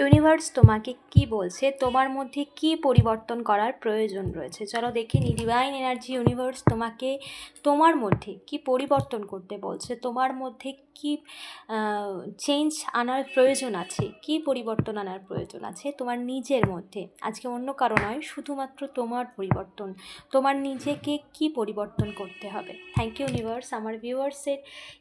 Universe তোমাকে কি বলছে? তোমার মধ্যে কি পরিবর্তন করার প্রয়োজন রয়েছে? চলো দেখে নি ডিভাইন এনার্জি ইউনিভার্স তোমাকে তোমার মধ্যে কি পরিবর্তন করতে বলছে? তোমার মধ্যে কি চেঞ্জ আনার প্রয়োজন আছে? কি পরিবর্তন আনার প্রয়োজন আছে? তোমার নিজের মধ্যে। আজকে অন্য কারও নয়, শুধুমাত্র তোমার পরিবর্তন। তোমার নিজেকে কি পরিবর্তন করতে হবে? থ্যাংক ইউ ইউনিভার্স আমার ভিউয়ার্সের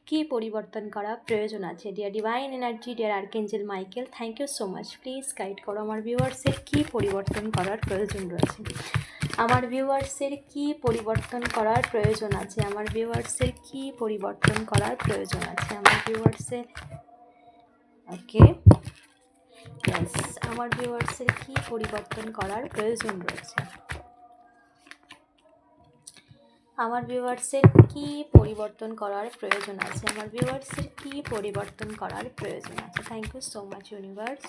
কি পরিবর্তন করা প্রয়োজন আছে? Dear divine energy dear archangel Michael thank you so much please guide করো। আমার ভিউয়ার্সের কি পরিবর্তন করার প্রয়োজন রয়েছে? আমার ভিউয়ার্সের কি পরিবর্তন করার প্রয়োজন আছে? আমার ভিউয়ার্সের কি পরিবর্তন করার প্রয়োজন আছে? আমার ভিউয়ার্সের ওকে আমার ভিউয়ার্সের কি পরিবর্তন করার প্রয়োজন রয়েছে? আমার ভিউয়ার্সের কি পরিবর্তন করার প্রয়োজন আছে? আমার ভিউয়ার্সের কি পরিবর্তন করার প্রয়োজন আছে? Thank you so much universe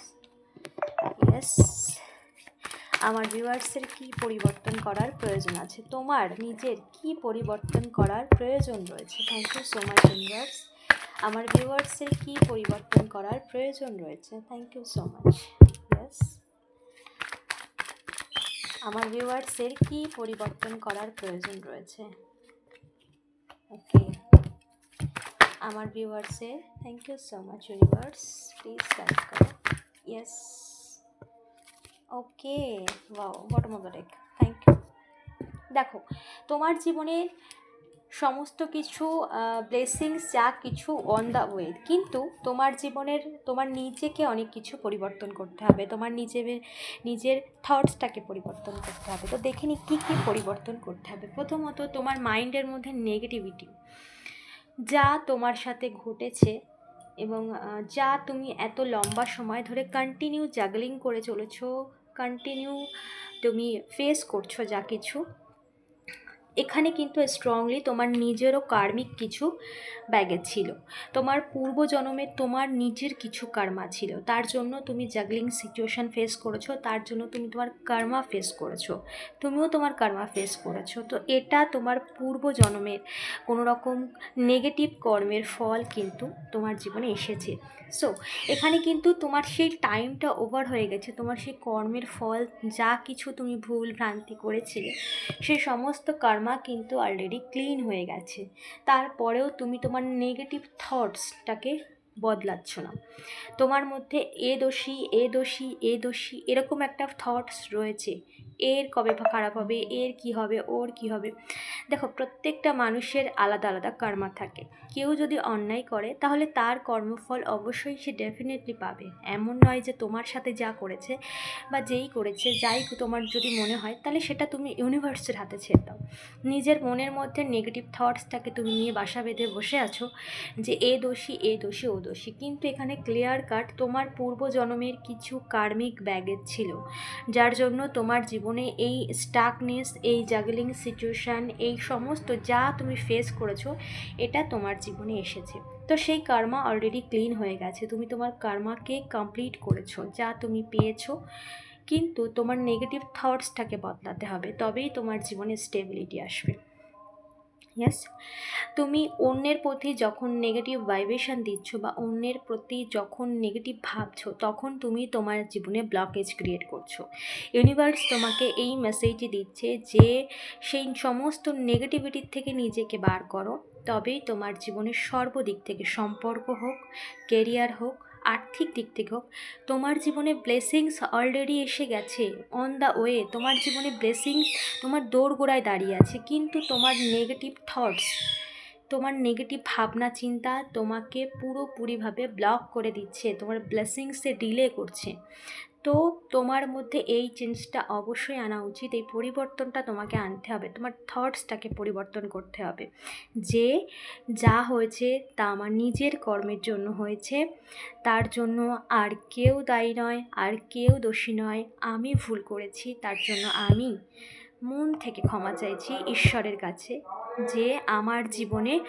yes আমার ভিউয়ার্সের কি পরিবর্তন করার প্রয়োজন আছে? তোমার নিজের কি পরিবর্তন করার প্রয়োজন রয়েছে? Thank you so much universe আমার ভিউয়ার্সের কি পরিবর্তন করার প্রয়োজন রয়েছে? Thank you so much yes আমার ভিউয়ার্সের কি পরিবর্তন করার প্রয়োজন রয়েছে? ওকে আমার ভিউয়ার্সের thank you so much universe please guide করো yes okay wow bottom of the deck thank you দেখো, তোমার জীবনের সমস্ত কিছু ব্লেসিংস যা কিছু অন দ্য ওয়ে কিন্তু তোমার জীবনের, তোমার নিজেকে অনেক কিছু পরিবর্তন করতে হবে। তোমার নিজের নিজের থটসটাকে পরিবর্তন করতে হবে। তো দেখে নি কী কী পরিবর্তন করতে হবে। প্রথমত তোমার মাইন্ডের মধ্যে নেগেটিভিটি যা তোমার সাথে ঘটেছে এবং যা তুমি এত লম্বা সময় ধরে কন্টিনিউ জাগলিং করে চলেছো কন্টিনিউ তুমি ফেস করছ যা কিছু এখানে কিন্তু স্ট্রংলি তোমার নিজেরও কার্মিক কিছু ব্যাগে ছিল। তোমার পূর্বজন্মে তোমার নিজের কিছু কার্মা ছিল। তার জন্য তুমি জাগলিং সিচুয়েশান ফেস করেছ, তার জন্য তুমি তোমার কার্মা ফেস করেছ। তুমিও তোমার কার্মা ফেস করেছ। তো এটা তোমার পূর্বজন্মের কোনো রকম নেগেটিভ কর্মের ফল কিন্তু তোমার জীবনে এসেছে। সো এখানে কিন্তু তোমার সেই টাইমটা ওভার হয়ে গেছে। তোমার সেই কর্মের ফল, যা কিছু তুমি ভুল ভ্রান্তি করেছিলে, সেই সমস্ত কর্মা কিন্তু অলরেডি ক্লিন হয়ে গেছে। তারপরেও তুমি তোমার নেগেটিভ থটসটাকে বদলাচ্ছ না। তোমার মধ্যে এ দোষী এ দোষী এ দোষী এরকম একটা থটস রয়েছে এর কবে খারাপ হবে, এর কি হবে, ওর কি হবে। দেখো, প্রত্যেকটা মানুষের আলাদা আলাদা কর্মা থাকে। কেউ যদি অন্যায় করে, তাহলে তার কর্মফল অবশ্যই সে ডেফিনেটলি পাবে। এমন নয় যে তোমার সাথে যা করেছে বা যেই করেছে, যাই তোমার যদি মনে হয়, তাহলে সেটা তুমি ইউনিভার্সের হাতে ছেড়ে দাও। নিজের মনের মধ্যে নেগেটিভ থটসটাকে তুমি নিয়ে বাসা বেঁধে বসে আছো যে, এ দোষী এ দোষী, ও দোষী। কিন্তু এখানে ক্লিয়ার কাট তোমার পূর্বজন্মের কিছু কার্মিক ব্যাগেজ ছিল, যার জন্য তোমার জীবনে এই স্টাকনেস এই জাগলিং সিচুয়েশান এই সমস্ত যা তুমি ফেস করেছ, এটা তোমার জীবনে এসেছে। তো সেই কার্মা অলরেডি ক্লিন হয়ে গেছে। তুমি তোমার কার্মাকে কমপ্লিট করেছ, যা তুমি পেয়েছ। কিন্তু তোমার নেগেটিভ থটসটাকে বদলাতে হবে। তবেই তোমার জীবনে স্টেবিলিটি আসবে। ইয়েস তুমি অন্যের প্রতি যখন নেগেটিভ ভাইব্রেশন দিচ্ছ বা অন্যের প্রতি যখন নেগেটিভ ভাবছ, তখন তুমি তোমার জীবনে ব্লকেজ ক্রিয়েট করছ। ইউনিভার্স তোমাকে এই মেসেজই দিচ্ছে যে, সেই সমস্ত নেগেটিভিটির থেকে নিজেকে বার করো। তবেই তোমার জীবনের সর্বদিক থেকে সম্পর্ক হোক কেরিয়ার হোক আর্থিক দিক থেকে হোক, তোমার জীবনে ব্লেসিংস অলরেডি এসে গেছে। অন দ্য ওয়ে তোমার জীবনে ব্লেসিংস তোমার দোরগোড়ায় দাঁড়িয়ে আছে। কিন্তু তোমার নেগেটিভ থটস তোমার নেগেটিভ ভাবনা, চিন্তা তোমাকে পুরোপুরিভাবে ব্লক করে দিচ্ছে, তোমার ব্লেসিংসে ডিলে করছে। তো তোমার মধ্যে এই চেঞ্জটা অবশ্যই আনা উচিত, এই পরিবর্তনটা তোমাকে আনতে হবে, তোমার থটসটাকে পরিবর্তন করতে হবে। যে যা হয়েছে তা আমার নিজের কর্মের জন্য হয়েছে, তার জন্য আর কেউ দায়ী নয়, আর কেউ দোষী নয়, আমি ভুল করেছি, তার জন্য আমি মন থেকে ক্ষমা চাইছি ঈশ্বরের কাছে, যে আমার জীবনে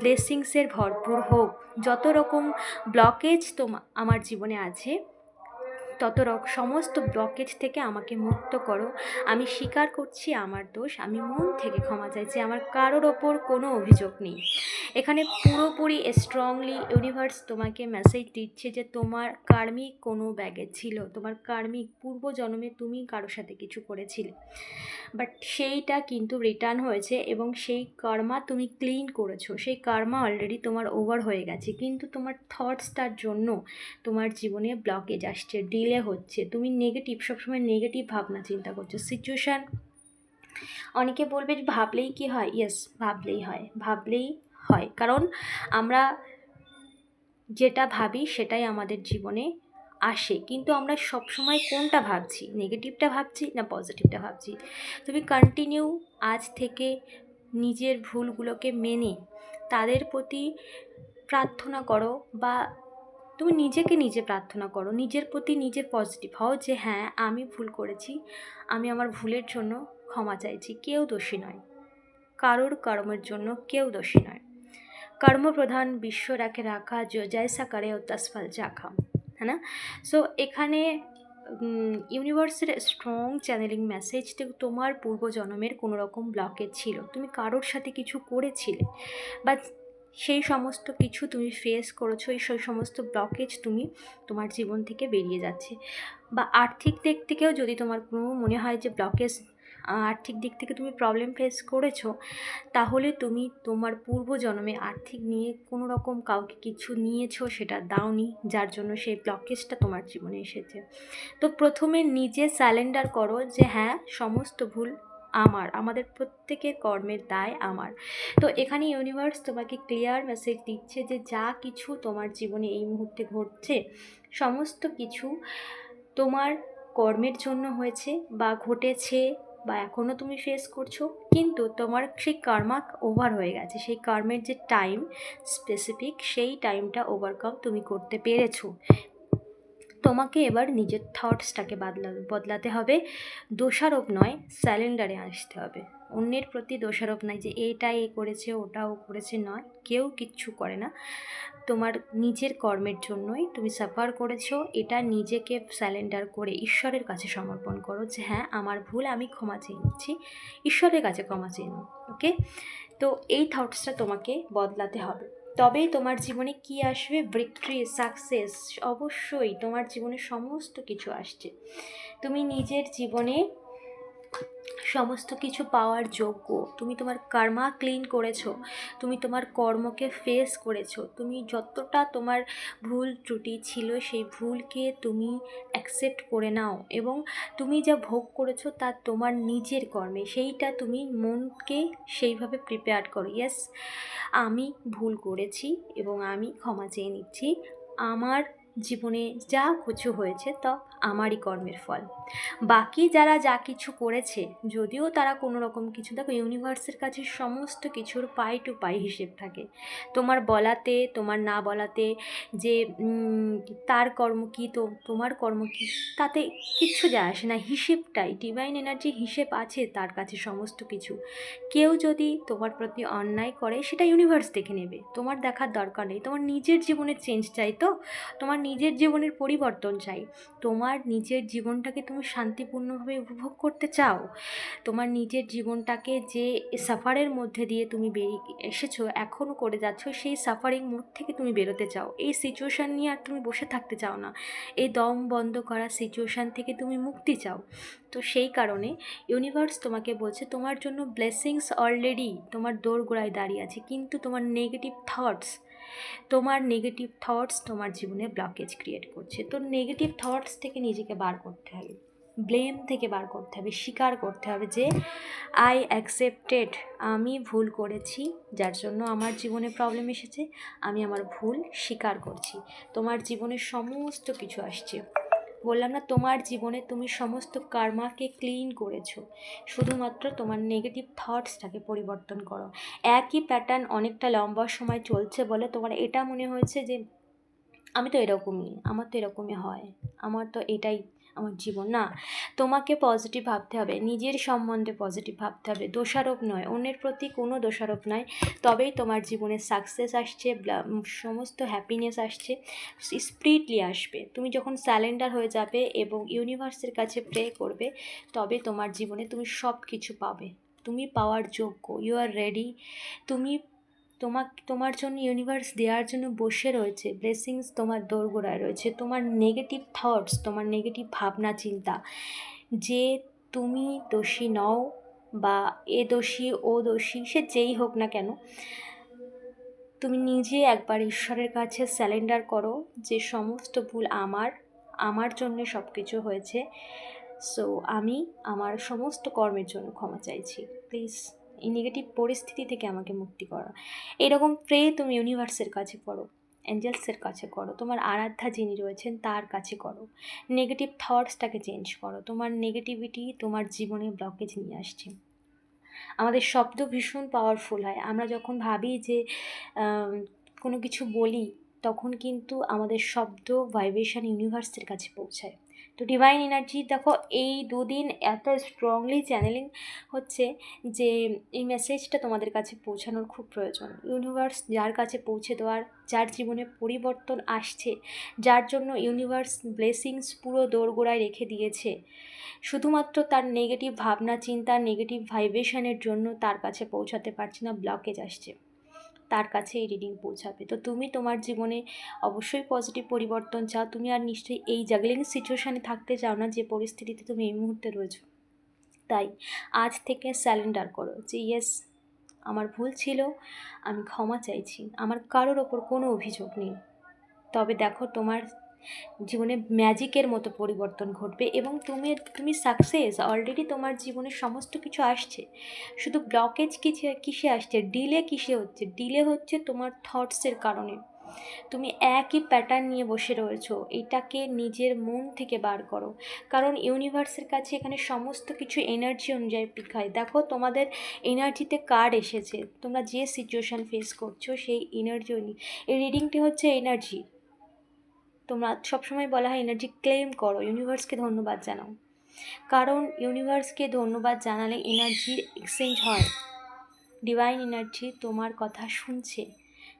ব্লেসিংসের ভরপুর হোক। যত রকম ব্লকেজ তোমা, আমার জীবনে আছে, তত সমস্ত ব্লকেজ থেকে আমাকে মুক্ত করো। আমি স্বীকার করছি আমার দোষ, আমি মন থেকে ক্ষমা চাইছি, আমার কারোর ওপর কোনো অভিযোগ নেই। এখানে পুরোপুরি স্ট্রংলি ইউনিভার্স তোমাকে মেসেজ দিচ্ছে যে তোমার কার্মিক কোনো ব্যাগে ছিল, তোমার কার্মিক পূর্বজন্মে তুমি কারোর সাথে কিছু করেছিলে। বাট সেইটা কিন্তু রিটার্ন হয়েছে এবং সেই কর্মা তুমি ক্লিন করেছ। সেই কর্মা অলরেডি তোমার ওভার হয়ে গেছে। কিন্তু তোমার থটসটার জন্য তোমার জীবনে ব্লকেজ আসছে ডিলে হচ্ছে। তুমি নেগেটিভ সবসময় নেগেটিভ ভাবনা চিন্তা করছ। সিচুয়েশান অনেকে বলবে যে ভাবলেই কি হয়? ইয়েস ভাবলেই হয়। ভাবলেই হয়। কারণ আমরা যেটা ভাবি সেটাই আমাদের জীবনে আসে, কিন্তু আমরা সবসময় কোনটা ভাবছি? নেগেটিভটা ভাবছি না পজিটিভটা ভাবছি? তুমি কন্টিনিউ আজ থেকে নিজের ভুলগুলোকে মেনে তাদের প্রতি প্রার্থনা করো বা তুমি নিজেকে নিজে প্রার্থনা করো, নিজের প্রতি নিজে পজিটিভ হও যে হ্যাঁ আমি ভুল করেছি, আমি আমার ভুলের জন্য ক্ষমা চাইছি, কেউ দোষী নয়। কারোর কর্মের জন্য কেউ দোষী নয়। কর্মপ্রধান বিশ্ব রাখে রাখা জয়সা করে ও তসফল চাখা হ্যাঁ না সো এখানে ইউনিভার্সের স্ট্রং চ্যানেলিং মেসেজ তোমার পূর্বজন্মের কোনো রকম ব্লকেজ ছিল। তুমি কারোর সাথে কিছু করেছিলে বা সেই সমস্ত কিছু তুমি ফেস করেছ, এই সেই সমস্ত ব্লকেজ তুমি তোমার জীবন থেকে বেরিয়ে যাচ্ছে। বা আর্থিক দিক থেকেও যদি তোমার কোনো মনে হয় যে ব্লকেজ আর্থিক দিক থেকে তুমি প্রবলেম ফেস করেছ, তাহলে তুমি তোমার পূর্বজন্মে আর্থিক নিয়ে কোনো রকম কাউকে কিছু নিয়েছো সেটা দাওনি, যার জন্য সেই ব্লকেজটা তোমার জীবনে এসেছে। তো প্রথমে নিজে স্যালেন্ডার করো যে হ্যাঁ সমস্ত ভুল আমার, আমাদের প্রত্যেকের কর্মের দায় আমার। তো এখানে ইউনিভার্স তোমাকে ক্লিয়ার মেসেজ দিচ্ছে যে, যা কিছু তোমার জীবনে এই মুহূর্তে ঘটছে, সমস্ত কিছু তোমার কর্মের জন্য হয়েছে বা ঘটেছে বা এখনও তুমি ফেস করছ, কিন্তু তোমার সেই কার্মা ওভার হয়ে গেছে। সেই কার্মের যে টাইম স্পেসিফিক সেই টাইমটা ওভারকাম তুমি করতে পেরেছ। তোমাকে এবার নিজের থটসটাকে বদলা, বদলাতে হবে। দোষারোপ নয় স্যালেন্ডারে আসতে হবে। অন্যের প্রতি দোষারোপ নয় যে এইটা এ করেছে, ওটাও করেছে, নয়। কেউ কিচ্ছু করে না। তোমার নিজের কর্মের জন্যই তুমি সাফার করেছ, এটা নিজেকে স্যালেন্ডার করে ঈশ্বরের কাছে সমর্পণ করো যে হ্যাঁ আমার ভুল আমি ক্ষমা চেয়ে নিচ্ছি। ঈশ্বরের কাছে ক্ষমা চেয়ে নিই ওকে তো এই থটসটা তোমাকে বদলাতে হবে। তবেই তোমার জীবনে কি আসবে? ভিক্টরি সাকসেস অবশ্যই তোমার জীবনে সমস্ত কিছু আসছে। তুমি নিজের জীবনে সমস্ত কিছু পাওয়ার যোগ্য। তুমি তোমার কর্মা ক্লিন করেছ, তুমি তোমার কর্মকে ফেস করেছ, তুমি যতটা তোমার ভুল ত্রুটি ছিল সেই ভুলকে তুমি অ্যাকসেপ্ট করে নাও এবং তুমি যা ভোগ করেছ তা তোমার নিজের কর্মে, সেইটা তুমি মনকে সেইভাবে প্রিপেয়ার করো। ইয়েস আমি ভুল করেছি এবং আমি ক্ষমা চেয়ে নিচ্ছি। আমার জীবনে যা কিছু হয়েছে তা আমারই কর্মের ফল। বাকি যারা যা কিছু করেছে, যদিও তারা কোনো রকম কিছু, দেখো ইউনিভার্সের কাছে সমস্ত কিছুর পাই টু পাই হিসেব থাকে। তোমার বলাতে, তোমার না বলাতে, যে তার কর্ম কী, তো তোমার কর্ম কী, তাতে কিচ্ছু যায় আসে না। হিসেবটাই ডিভাইন এনার্জি হিসেব আছে তার কাছে সমস্ত কিছু। কেউ যদি তোমার প্রতি অন্যায় করে, সেটা ইউনিভার্স দেখে নেবে। তোমার দেখার দরকার নেই। তোমার নিজের জীবনে চেঞ্জ চাই তো। তোমার নিজের জীবনের পরিবর্তন চাই। তোমার নিজের জীবনটাকে তুমি শান্তিপূর্ণভাবে উপভোগ করতে চাও। তোমার নিজের জীবনটাকে যে সাফারের মধ্যে দিয়ে তুমি বেরিয়ে এসেছ এখনও করে যাচ্ছ, সেই সাফারিং মোড থেকে তুমি বেরোতে চাও। এই সিচুয়েশান নিয়ে আর তুমি বসে থাকতে চাও না। এই দম বন্ধ করা সিচুয়েশান থেকে তুমি মুক্তি চাও। তো সেই কারণে ইউনিভার্স তোমাকে বলছে, তোমার জন্য ব্লেসিংস অলরেডি তোমার দোরগোড়ায় দাঁড়িয়ে আছে। কিন্তু তোমার নেগেটিভ থটস তোমার নেগেটিভ থটস তোমার জীবনে ব্লকেজ ক্রিয়েট করছে। তো নেগেটিভ থটস থেকে নিজেকে বার করতে হবে। ব্লেম থেকে বার করতে হবে, স্বীকার করতে হবে যে আই অ্যাকসেপ্টেড আমি ভুল করেছি, যার জন্য আমার জীবনে প্রবলেম এসেছে, আমি আমার ভুল স্বীকার করছি। তোমার জীবনে সমস্ত কিছু আসছে। বললাম না, তোমার জীবনে তুমি সমস্ত কার্মাকে ক্লিন করেছ। শুধুমাত্র তোমার নেগেটিভ থটসটাকে পরিবর্তন করো। একই প্যাটার্ন অনেকটা লম্বা সময় চলছে বলে তোমার এটা মনে হয়েছে যে, আমি তো এরকমই, আমার তো এরকমই হয়। আমার তো এটাই আমার জীবন, না? তোমাকে পজিটিভ ভাবতে হবে, নিজের সম্বন্ধে পজিটিভ ভাবতে হবে। দোষারোপ নয়, অন্যের প্রতি কোনো দোষারোপ নয় তবেই তোমার জীবনে সাকসেস আসছে সমস্ত হ্যাপিনেস আসছে স্প্রিটলি আসবে। তুমি যখন স্যালেন্ডার হয়ে যাবে এবং ইউনিভার্সের কাছে প্রে করবে, তবে তোমার জীবনে তুমি সব কিছু পাবে। তুমি পাওয়ার যোগ্য ইউ আর রেডি তুমি তোমাক, তোমার জন্য ইউনিভার্স দেওয়ার জন্য বসে রয়েছে ব্লেসিংস তোমার দোরগোড়ায় রয়েছে, তোমার নেগেটিভ থটস তোমার নেগেটিভ ভাবনা, চিন্তা। যে তুমি দোষী নও বা এ দোষী, ও দোষী, সে যেই হোক না কেন, তুমি নিজে একবার ঈশ্বরের কাছে স্যালেন্ডার করো যে সমস্ত ভুল আমার আমার জন্য সব কিছু হয়েছে। সো আমি আমার সমস্ত কর্মের জন্য ক্ষমা চাইছি। প্লিজ এই নেগেটিভ পরিস্থিতি থেকে আমাকে মুক্তি করো। এরকম প্রে তুমি ইউনিভার্সের কাছে করো অ্যাঞ্জেলসের কাছে করো, তোমার আরাধ্যা যিনি রয়েছেন তার কাছে করো। নেগেটিভ থটসটাকে চেঞ্জ করো, তোমার নেগেটিভিটি তোমার জীবনে ব্লকেজ নিয়ে আসছে। আমাদের শব্দ ভীষণ পাওয়ারফুল হয়। আমরা যখন ভাবি যে কোনো কিছু বলি, তখন কিন্তু আমাদের শব্দ ভাইব্রেশন ইউনিভার্সের কাছে পৌঁছায়। তো ডিভাইন এনার্জি দেখো এই দুদিন এত স্ট্রংলি চ্যানেলিং হচ্ছে যে এই মেসেজটা তোমাদের কাছে পৌঁছানোর খুব প্রয়োজন। ইউনিভার্স যার কাছে পৌঁছে দেওয়ার, যার জীবনে পরিবর্তন আসছে, যার জন্য ইউনিভার্স ব্লেসিংস পুরো দোরগোড়ায় রেখে দিয়েছে। শুধুমাত্র তার নেগেটিভ ভাবনা, চিন্তা নেগেটিভ ভাইব্রেশনের জন্য তার কাছে পৌঁছাতে পারছি না ব্লকেজ আসছে। তার কাছে এই রিডিং পৌঁছাবে। তো তুমি তোমার জীবনে অবশ্যই পজিটিভ পরিবর্তন চাও। তুমি আর নিশ্চয়ই এই জাগলিং সিচুয়েশানে থাকতে চাও না যে পরিস্থিতিতে তুমি এই মুহূর্তে রয়েছো। তাই আজ থেকে স্যালেন্ডার করো যে ইয়েস আমার ভুল ছিল, আমি ক্ষমা চাইছি। আমার কারোর ওপর কোনো অভিযোগ নেই। তবে দেখো তোমার জীবনে ম্যাজিকের মতো পরিবর্তন ঘটবে এবং তুমি তুমি সাকসেস অলরেডি তোমার জীবনে সমস্ত কিছু আসছে। শুধু ব্লকেজ কিসে কিসে আসছে? ডিলে কিসে হচ্ছে? ডিলে হচ্ছে তোমার থটসের কারণে। তুমি একই প্যাটার্ন নিয়ে বসে রয়েছো। এটাকে নিজের মন থেকে বার করো। কারণ ইউনিভার্সের কাছে এখানে সমস্ত কিছু এনার্জি অনুযায়ী পিখায়। দেখো, তোমাদের এনার্জিতে কার্ড এসেছে? তোমরা যে সিচুয়েশান ফেস করছ, সেই এনার্জি এই রিডিংটি হচ্ছে এনার্জি তোমরা সবসময় বলা হয় এনার্জি ক্লেম করো ইউনিভার্সকে ধন্যবাদ জানাও। কারণ ইউনিভার্সকে ধন্যবাদ জানালে এনার্জি এক্সচেঞ্জ হয়। ডিভাইন এনার্জি তোমার কথা শুনছে।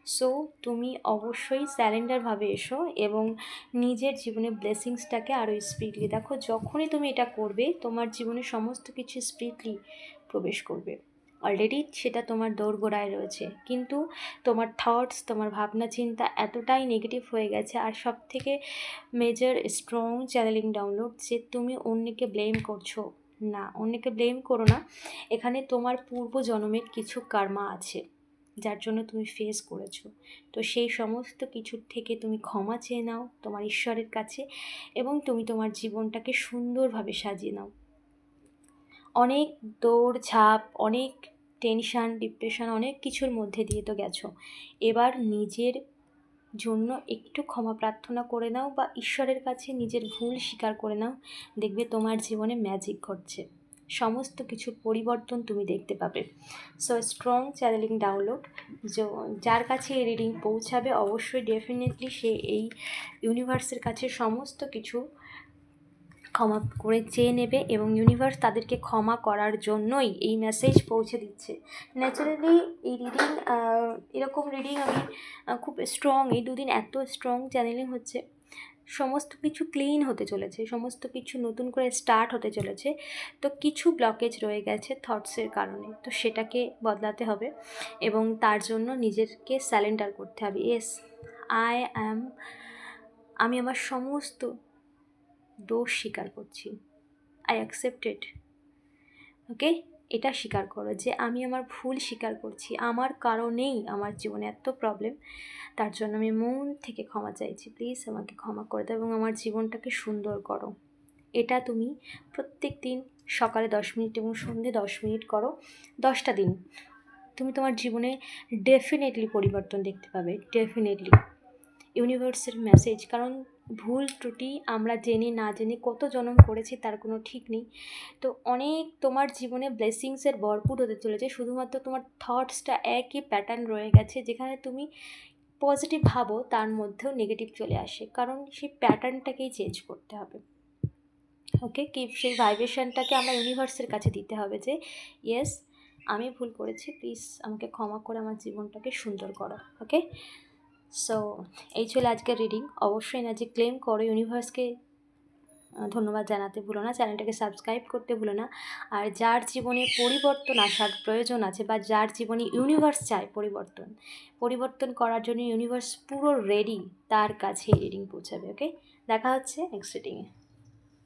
সো তুমি অবশ্যই স্যালেন্ডারভাবে এসো এবং নিজের জীবনে ব্লেসিংসটাকে আরও স্পিডলি দেখো। যখনই তুমি এটা করবে, তোমার জীবনে সমস্ত কিছু স্পিডলি প্রবেশ করবে। অলরেডি সেটা তোমার দোরগোড়ায় রয়েছে। কিন্তু তোমার থটস তোমার ভাবনা, চিন্তা এতটাই নেগেটিভ হয়ে গেছে আর সব থেকে মেজর স্ট্রং চ্যানেলিং ডাউনলোড যে তুমি অন্যকে ব্লেম করছ না, অন্যকে ব্লেম করো না। এখানে তোমার পূর্ব জন্মের কিছু কার্মা আছে, যার জন্য তুমি ফেস করেছ। তো সেই সমস্ত কিছুর থেকে তুমি ক্ষমা চেয়ে নাও তোমার ঈশ্বরের কাছে এবং তুমি তোমার জীবনটাকে সুন্দরভাবে সাজিয়ে নাও। অনেক দৌড়, ঝাঁপ, অনেক টেনশান ডিপ্রেশন অনেক কিছুর মধ্যে দিয়ে তো গেছো। এবার নিজের জন্য একটু ক্ষমা প্রার্থনা করে নাও বা ঈশ্বরের কাছে নিজের ভুল স্বীকার করে নাও। দেখবে তোমার জীবনে ম্যাজিক ঘটছে। সমস্ত কিছুর পরিবর্তন তুমি দেখতে পাবে। সো স্ট্রং চ্যানেলিং ডাউনলোড যার কাছে এই রিডিং পৌঁছাবে, অবশ্যই ডেফিনেটলি সে এই ইউনিভার্সের কাছে সমস্ত কিছু ক্ষমা করে চেয়ে নেবে এবং ইউনিভার্স তাদেরকে ক্ষমা করার জন্যই এই মেসেজ পৌঁছে দিচ্ছে। ন্যাচারালি এই রিডিং এরকম রিডিং আমি খুব স্ট্রং এই দুদিন এত স্ট্রং চ্যানেলিং হচ্ছে। সমস্ত কিছু ক্লিন হতে চলেছে, সমস্ত কিছু নতুন করে স্টার্ট হতে চলেছে। তো কিছু ব্লকেজ রয়ে গেছে থটসের কারণে, তো সেটাকে বদলাতে হবে এবং তার জন্য নিজেকে স্যালেন্ডার করতে হবে। ইয়েস আই অ্যাম আমি আমার সমস্ত দোষ স্বীকার করছি। আই অ্যাকসেপ্টেড ওকে এটা স্বীকার করো যে আমি আমার ভুল স্বীকার করছি। আমার কারণেই আমার জীবনে এত প্রবলেম তার জন্য আমি মন থেকে ক্ষমা চাইছি। প্লিজ আমাকে ক্ষমা করে দাও এবং আমার জীবনটাকে সুন্দর করো। এটা তুমি প্রত্যেক দিন সকালে দশ মিনিট এবং সন্ধে দশ মিনিট করো। দশটা দিন তুমি তোমার জীবনে ডেফিনেটলি পরিবর্তন দেখতে পাবে। ডেফিনেটলি ইউনিভার্সের মেসেজ কারণ ভুল ত্রুটি আমরা জেনে না জেনে কত জনম করেছি তার কোনো ঠিক নেই। তো অনেক তোমার জীবনে ব্লেসিংসের ভরপুর হতে চলেছে। শুধুমাত্র তোমার থটসটা একই প্যাটার্ন রয়ে গেছে, যেখানে তুমি পজিটিভ ভাবো, তার মধ্যেও নেগেটিভ চলে আসে। কারণ সেই প্যাটার্নটাকেই চেঞ্জ করতে হবে। ওকে কি, সেই ভাইব্রেশনটাকে আমরা ইউনিভার্সের কাছে দিতে হবে যে ইয়েস আমি ভুল করেছি প্লিজ আমাকে ক্ষমা করে আমার জীবনটাকে সুন্দর করো। ওকে সো এই ছিল আজকের রিডিং অবশ্যই এনার্জি ক্লেম করো ইউনিভার্সকে ধন্যবাদ জানাতে ভুলো না। চ্যানেলটাকে সাবস্ক্রাইব করতে ভুলো না। আর যার জীবনে পরিবর্তন আসার প্রয়োজন আছে বা যার জীবনে ইউনিভার্স চায় পরিবর্তন পরিবর্তন করার জন্য ইউনিভার্স পুরো রেডি তার কাছে রিডিং পৌঁছাবে ওকে দেখা হচ্ছে নেক্সট রিডিংয়ে